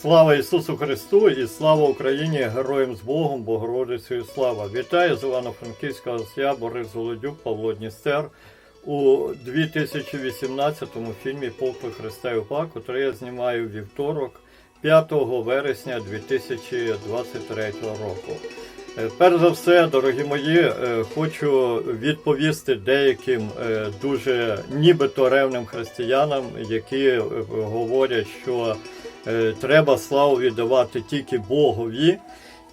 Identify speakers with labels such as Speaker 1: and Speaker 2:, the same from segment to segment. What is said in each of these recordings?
Speaker 1: Слава Ісусу Христу і слава Україні, героям з Богом, Богородицею слава! Вітаю з Івано-Франківського я, Борис Володюк, Павло Дністер у 2018 фільмі Поклик Христа і який я знімаю вівторок, 5 вересня 2023 року. Е, Перш за все, дорогі мої, е, хочу відповісти деяким е, дуже нібито ревним християнам, які говорять, що треба славу віддавати тільки Богові.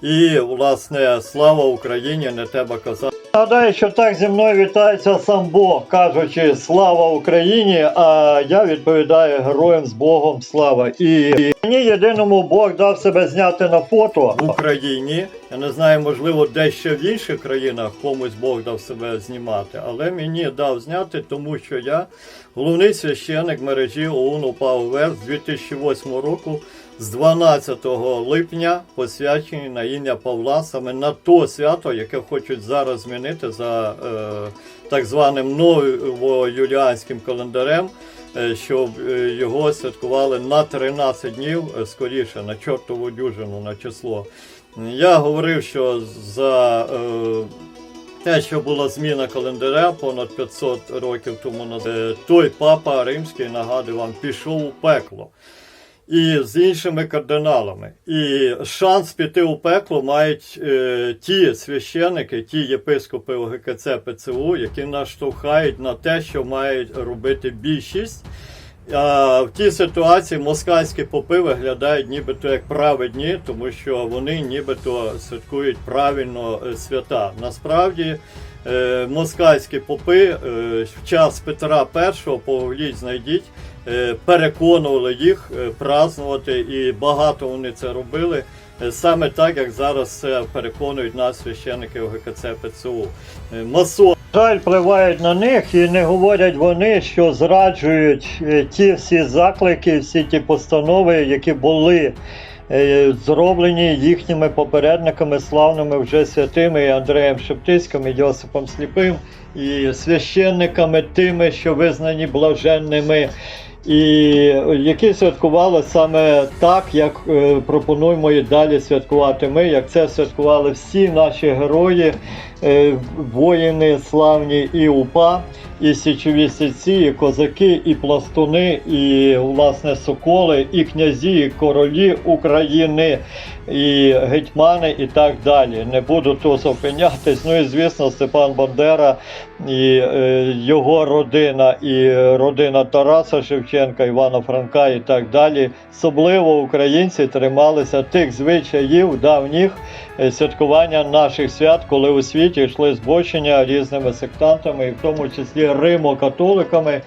Speaker 1: І, власне, слава Україні, не треба казати. Нагадаю, що так зі мною вітається сам Бог, кажучи слава Україні, а я відповідаю героям з Богом слава. І мені єдиному Бог дав себе зняти на фото в Україні. Я не знаю, можливо, де ще в інших країнах комусь Бог дав себе знімати, але мені дав зняти, тому що я головний священик мережі ОУН УПА з 2008 року. З 12 липня посвячені на ім'я Павла саме на то свято, яке хочуть зараз змінити за е, так званим новоюліанським календарем, е, щоб е, його святкували на 13 днів е, скоріше, на чортову дюжину на число. Я говорив, що за е, те, що була зміна календаря понад 500 років тому назад, е, той папа римський, нагадую вам, пішов у пекло і з іншими кардиналами. І шанс піти у пекло мають е, ті священики, ті єпископи ОГКЦ ПЦУ, які наштовхають на те, що мають робити більшість. А в тій ситуації москальські попи виглядають нібито як праведні, тому що вони нібито святкують правильно е, свята. Насправді е, москальські попи е, в час Петра І, погугліть, знайдіть, переконували їх празнувати, і багато вони це робили. Е, Саме так, як зараз переконують нас священники ОГКЦ ПЦУ. Е, Масон жаль впливають на них і не говорять вони, що зраджують е, ті всі заклики, всі ті постанови, які були е, зроблені їхніми попередниками, славними вже святими Андреєм Шептицьким, і Йосипом Сліпим, і священниками тими, що визнані блаженними. І які святкували саме так, як е, пропонуємо і далі святкувати ми, як це святкували всі наші герої, е, воїни славні і УПА, і січові сільці, і козаки, і пластуни, і власне соколи, і князі, і королі України, і гетьмани, і так далі. Не буду тут зупинятись. Ну і звісно, Степан Бандера і е, його родина, і родина Тараса Шевченка, Івана Франка і так далі. Особливо українці трималися тих звичаїв давніх святкування наших свят, коли у світі йшли збочення різними сектантами, і в тому числі римо-католиками.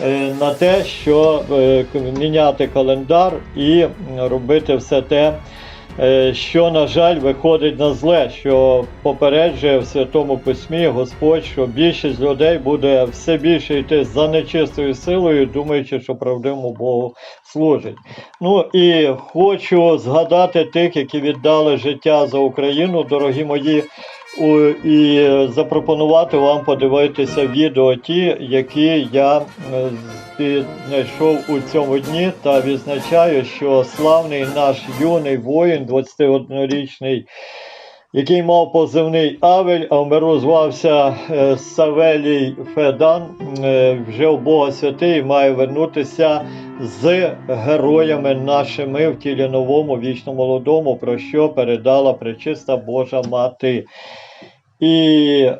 Speaker 1: е, На те, що е, міняти календар і робити все те, е, що, на жаль, виходить на зле, що попереджує в Святому Письмі Господь, що більшість людей буде все більше йти за нечистою силою, думаючи, що правдивому Богу служить. Ну і хочу згадати тих, які віддали життя за Україну, дорогі мої. І запропонувати вам подивитися відео ті, які я знайшов у цьому дні та відзначаю, що славний наш юний воїн, 21-річний, який мав позивний Авель, а в звався е, Савелій Федан, е, вже в Бога святий, має вернутися з героями нашими в тілі новому, вічно молодому, про що передала пречиста Божа Мати. І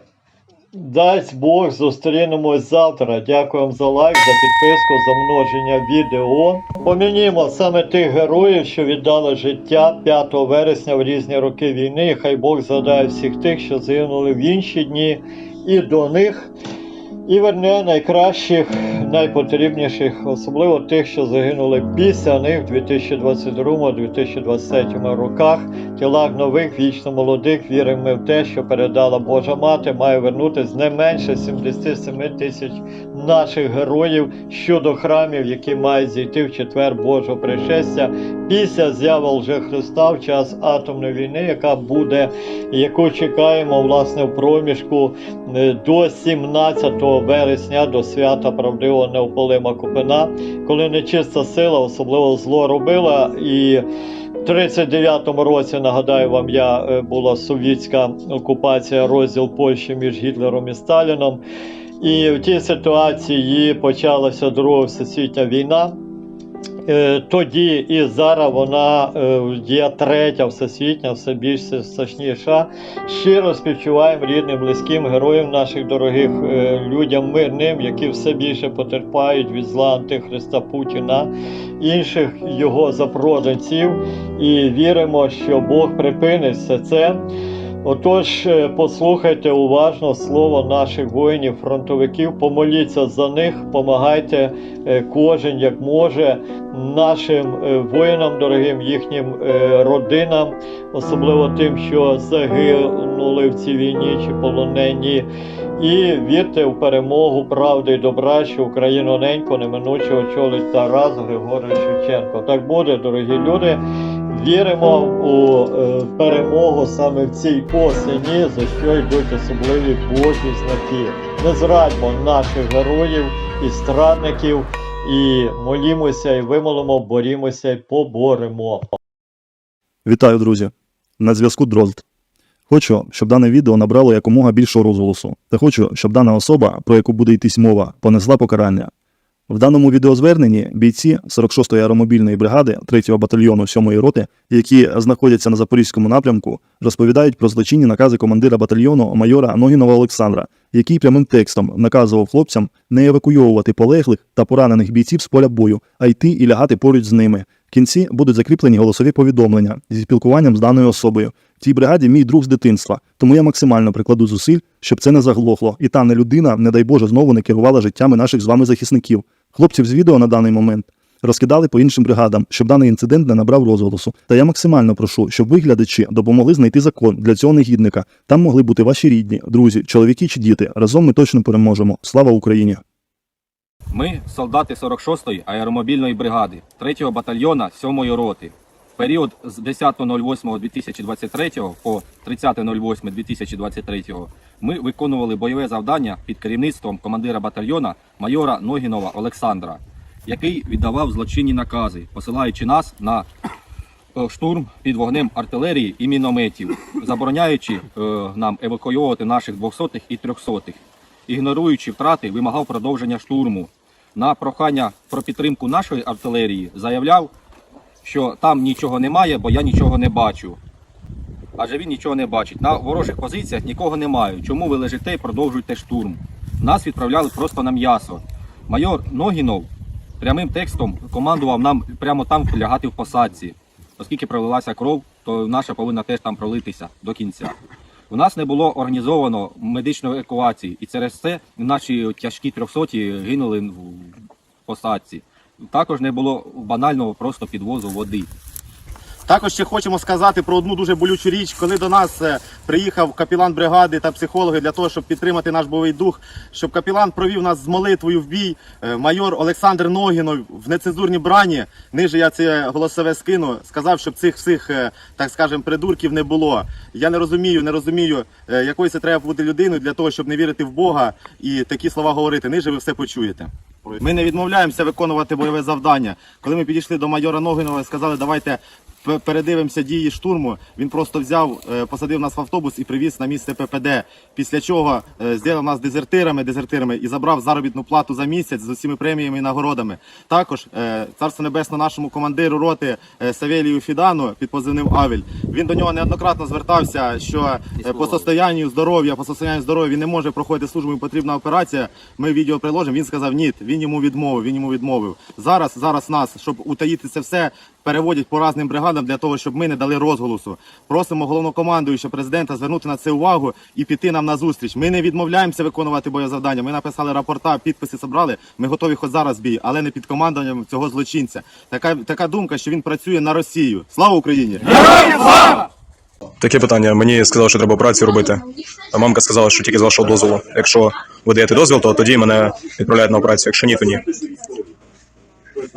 Speaker 1: дасть Бог зустрінемось завтра. Дякую вам за лайк, за підписку, за множення відео. Помінімо саме тих героїв, що віддали життя 5 вересня в різні роки війни. Хай Бог згадає всіх тих, що загинули в інші дні, і до них. І верне найкращих, найпотрібніших, особливо тих, що загинули після них в 2022-2023 роках. Тілах нових, вічно молодих, віримо ми в те, що передала Божа Мати, має вернутись не менше 77 тисяч наших героїв щодо храмів, які мають зійти в четвер Божого пришестя після з'яви лже Христа в час атомної війни, яка буде, яку чекаємо власне в проміжку е, до 17 вересня до свята правдивого неопалима купина, коли нечиста сила, особливо зло робила. І 39-му році, нагадаю вам, я е, була совєтська окупація, розділ Польщі між Гітлером і Сталіном. І в тій ситуації почалася Друга всесвітня війна. Е, Тоді і зараз вона е, є третя всесвітня, все більш страшніша. Щиро співчуваємо рідним, близьким героям наших дорогих е, людям мирним, які все більше потерпають від зла Антихриста Путіна, інших його запроданців, і віримо, що Бог припинить все це. Отож, е, послухайте уважно слово наших воїнів, фронтовиків, помоліться за них, помагайте е, кожен як може нашим е, воїнам, дорогим їхнім родинам, особливо тим, що загинули в цій війні чи полонені. І вірте в перемогу правди і добра, що Україну ненько неминуче очолить Тарас Григорович Шевченко. Так буде, дорогі люди. Віримо у е, перемогу саме в цій осені, за що йдуть особливі Божі знаки. Не зрадьмо наших героїв і страдників, і молімося, і вимолимо, борімося, і поборемо.
Speaker 2: Вітаю, друзі! На зв'язку Дрозд. Хочу, щоб дане відео набрало якомога більшого розголосу, та хочу, щоб дана особа, про яку буде йтись мова, понесла покарання. В даному відеозверненні бійці 46-ї аеромобільної бригади 3-го батальйону 7-ї роти, які знаходяться на запорізькому напрямку, розповідають про злочинні накази командира батальйону майора Ногінова Олександра, який прямим текстом наказував хлопцям не евакуйовувати полеглих та поранених бійців з поля бою, а йти і лягати поруч з ними. В кінці будуть закріплені голосові повідомлення зі спілкуванням з даною особою. В цій бригаді мій друг з дитинства, тому я максимально прикладу зусиль, щоб це не заглохло, і та не людина, не дай Боже, знову не керувала життями наших з вами захисників. Хлопців з відео на даний момент розкидали по іншим бригадам, щоб даний інцидент не набрав розголосу. Та я максимально прошу, щоб ви, глядачі, допомогли знайти закон для цього негідника. Там могли бути ваші рідні, друзі, чоловіки чи діти. Разом ми точно переможемо. Слава Україні!
Speaker 3: Ми солдати 46-ї аеромобільної бригади 3-го батальйона 7-ї роти. Період з 10.08.2023 по 30.08.2023 ми виконували бойове завдання під керівництвом командира батальйона майора Ногінова Олександра, який віддавав злочинні накази, посилаючи нас на е, штурм під вогнем артилерії і мінометів, забороняючи е, нам евакуювати наших 200-х і 300-х. Ігноруючи втрати, вимагав продовження штурму. На прохання про підтримку нашої артилерії заявляв, що там нічого немає, бо я нічого не бачу. Адже він нічого не бачить. На ворожих позиціях нікого немає. Чому ви лежите і продовжуєте штурм? Нас відправляли просто на м'ясо. Майор Ногінов прямим текстом командував нам прямо там лягати в посадці. Оскільки пролилася кров, то наша повинна теж там пролитися до кінця. У нас не було організовано медичної евакуації, і через це наші тяжкі трьохсоті гинули в посадці. Також не було банального просто підвозу води.
Speaker 4: Також ще хочемо сказати про одну дуже болючу річ, коли до нас е, приїхав капілан бригади та психологи для того, щоб підтримати наш бойовий дух, щоб капілан провів нас з молитвою в бій. е, Майор Олександр Ногінов в нецензурній брані, ниже я це голосове скину, сказав, щоб цих всіх, е, так скажемо, придурків не було. Я не розумію, не розумію, якою це треба бути людиною для того, щоб не вірити в Бога і такі слова говорити. Ниже ви все почуєте. Ми не відмовляємося виконувати бойове завдання. Коли ми підійшли до майора Ногінова сказали, давайте передивимося дії штурму. Він просто взяв, е, посадив нас в автобус і привіз на місце ППД. Після чого е, зробив нас дезертирами, дезертирами і забрав заробітну плату за місяць з усіма преміями і нагородами. Також е, царство небесно нашому командиру роти Савелію Фідану під позивним Авель. Він до нього неоднократно звертався, що по состоянню здоров'я, по состоянню здоров'я він не може проходити службу, йому потрібна операція. Ми відео приложимо. Він сказав ні, він йому відмовив. Він йому відмовив. Зараз, зараз нас, щоб утаїти це все, переводять по різним бригадам для того, щоб ми не дали розголосу. Просимо головнокомандуючого президента звернути на це увагу і піти нам на зустріч. Ми не відмовляємося виконувати боєзавдання. Ми написали рапорта, підписи зібрали. Ми готові хоч зараз бій, але не під командуванням цього злочинця. Така така думка, що він працює на Росію. Слава Україні!
Speaker 5: Таке питання. Мені сказали, що треба операцію робити. А мамка сказала, що тільки з вашого дозволу. Якщо ви даєте дозвіл, то тоді мене відправляють на операцію. Якщо ні, то ні.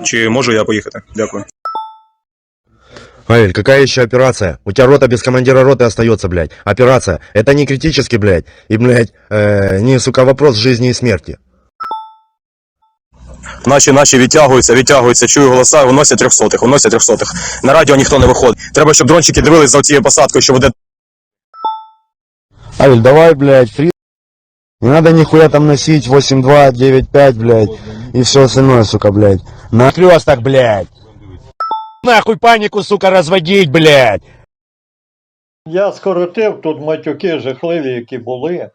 Speaker 5: Чи можу я поїхати? Дякую.
Speaker 6: Павель, какая еще операция? У тебя рота без командира роты остается, блядь. Операция. Это не критически, блядь. И, блядь, э, не, сука, вопрос жизни и смерти.
Speaker 5: Наші наші відтягуються, відтягуються, чую голоса, виносять трьохсотих, виносять трьохсотих. На радіо ніхто не виходить. Треба, щоб дрончики дивились за цією посадкою, що веде
Speaker 6: Павель, давай, блядь, фри... Не надо нихуя там носить 8-2, 9-5, блядь, и все остальное, сука, блядь. На так, блядь. Нахуй панику, сука, разводить, блядь.
Speaker 1: Я скоротив тут матюки жахливі, які були.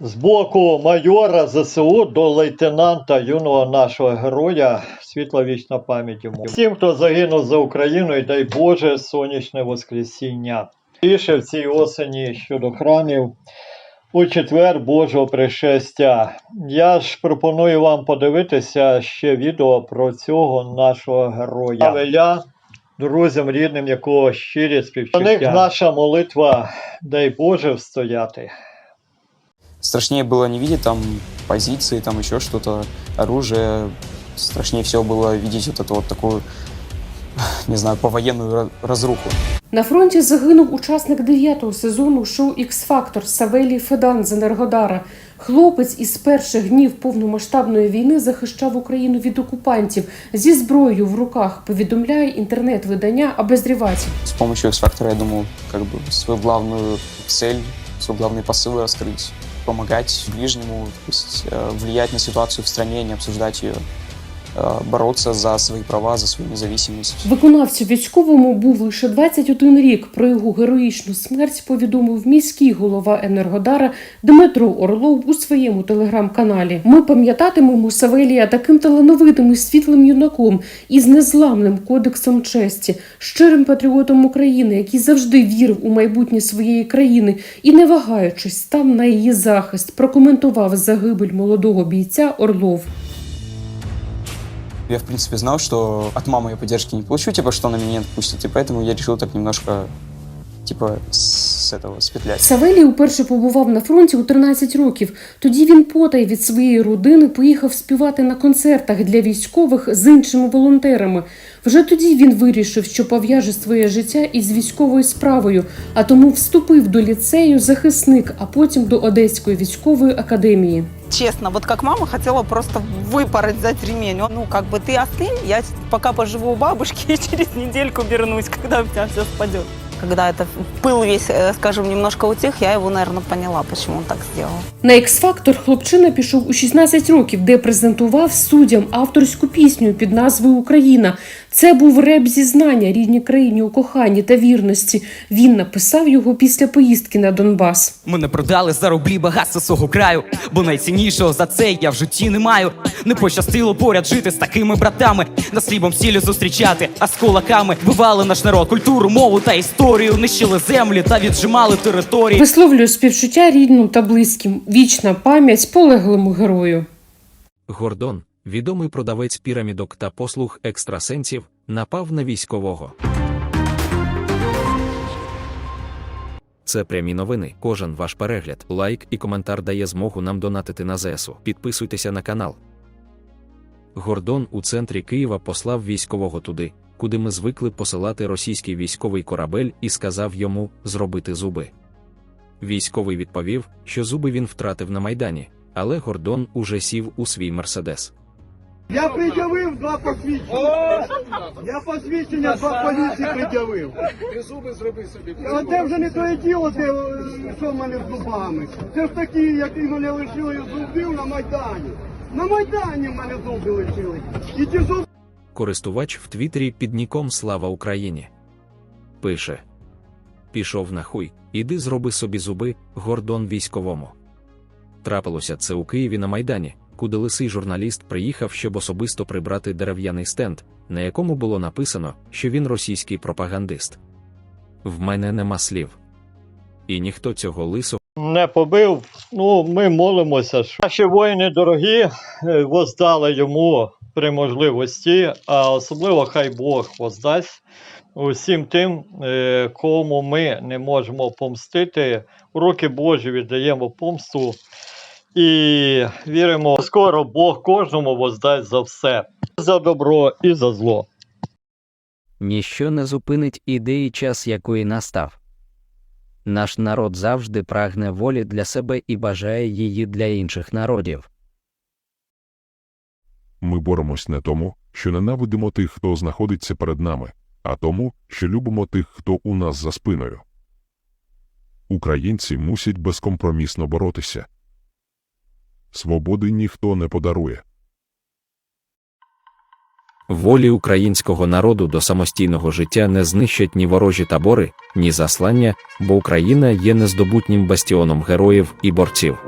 Speaker 1: З боку майора ЗСУ до лейтенанта юного нашого героя, світла вічна пам'ять йому. Всім, хто загинув за Україну, і дай Боже, сонячне Воскресіння. Більше в цій осені щодо храмів у четвер Божого пришестя. Я ж пропоную вам подивитися ще відео про цього нашого героя. Павеля, друзям рідним, якого щирі співчуття. До них наша молитва, дай Боже, встояти.
Speaker 7: Страшнее было не видеть там позиции, там еще что-то, оружие. Страшнее всего было видеть вот эту вот такую, не знаю, повоенную ра- разруху.
Speaker 8: На фронті загинув учасник дев'ятого сезону шоу «Ікс-Фактор» Савелій Федан з Енергодара. Хлопець із перших днів повномасштабної війни захищав Україну від окупантів зі зброєю в руках. Повідомляє інтернет-видання «Обозріватель».
Speaker 7: С помощью X-Factor, я думаю, как бы свою главную цель, свой главный посыл раскрыть. Помогать ближнему, то есть э, влиять на ситуацию в стране, не обсуждать ее, э, бороться за свои права, за свою независимость.
Speaker 8: Виконавцю військовому був лише 21 рік. Про його героїчну смерть повідомив міський голова Енергодара Дмитро Орлов у своєму телеграм-каналі. Ми пам'ятатимемо Савелія таким талановитим і світлим юнаком із незламним кодексом честі, щирим патріотом України, який завжди вірив у майбутнє своєї країни і, не вагаючись, став на її захист. Прокоментував загибель молодого бійця Орлов.
Speaker 7: Я, в принципе, знал, что от мамы я поддержки не получу, типа, что она меня не отпустит, и поэтому я решил так немножко, типа, с этого, спетлять.
Speaker 8: Савелій уперше побував на фронті у 13 років. Тоді він потай від своєї родини поїхав співати на концертах для військових з іншими волонтерами. Вже тоді він вирішив, що пов'яже своє життя із військовою справою, а тому вступив до ліцею захисник, а потім до Одеської військової академії.
Speaker 9: Честно, вот как мама хотела просто выпороть, взять ремень. Ну, как бы ты остынь, я пока поживу у бабушки и через недельку вернусь, когда у тебя все спадет. Когда это пыл весь, э, скажем, немножко утих, я его, наверное, поняла, почему он так сделал.
Speaker 8: На X-Factor хлопчина пішов у 16 років, де презентував суддям авторську пісню під назвою Україна. Це був реп зізнання рідній країні у коханні та вірності. Він написав його після поїздки на Донбас.
Speaker 10: Мене продали за рублі багатство свого краю, бо найціннішого за це я в житті не маю. Не пощастило поряд жити з такими братами, нас хлібом сіллю зустрічати, а з кулаками вбивали наш народ, культуру, мову та історію, нищили землі та віджимали території.
Speaker 8: Висловлює співчуття рідним та близьким. Вічна пам'ять полеглому герою.
Speaker 11: Гордон, відомий продавець пірамідок та послуг екстрасенсів, напав на військового. Це прямі новини. Кожен ваш перегляд, лайк і коментар дає змогу нам донатити на ЗСУ. Підписуйтеся на канал. Гордон у центрі Києва послав військового туди, куди ми звикли посилати російський військовий корабель і сказав йому зробити зуби. Військовий відповів, що зуби він втратив на майдані, але Гордон уже сів у свій мерседес.
Speaker 12: Я пред'явив два посвідчення. Я посвідчення два поліції пред'явив. Ти зуби зроби собі. А це вже не те діло, де, е, що в мене з зубами. Це ж такі, які мене лишили зубів на Майдані. На Майдані в мене зуби лишили. І ті зуби
Speaker 11: Користувач в Твіттері під ніком Слава Україні. Пише: Пішов на хуй, іди зроби собі зуби, Гордон військовому. Трапилося це у Києві на Майдані, куди лисий журналіст приїхав, щоб особисто прибрати дерев'яний стенд, на якому було написано, що він російський пропагандист. В мене нема слів. І ніхто цього лисого.
Speaker 1: Не побив. Ну, ми молимося, що наші воїни дорогі е, воздали йому при можливості, а особливо хай Бог воздасть усім тим, е, кому ми не можемо помстити. Руки Божі віддаємо помсту і віримо, скоро Бог кожному воздасть за все, за добро і за зло.
Speaker 13: Ніщо не зупинить ідеї час, якої настав. Наш народ завжди прагне волі для себе і бажає її для інших народів.
Speaker 14: Ми боремось не тому, що ненавидимо тих, хто знаходиться перед нами, а тому, що любимо тих, хто у нас за спиною. Українці мусять безкомпромісно боротися. Свободи ніхто не подарує.
Speaker 11: Волі українського народу до самостійного життя не знищать ні ворожі табори, ні заслання, бо Україна є нездобутнім бастіоном героїв і борців.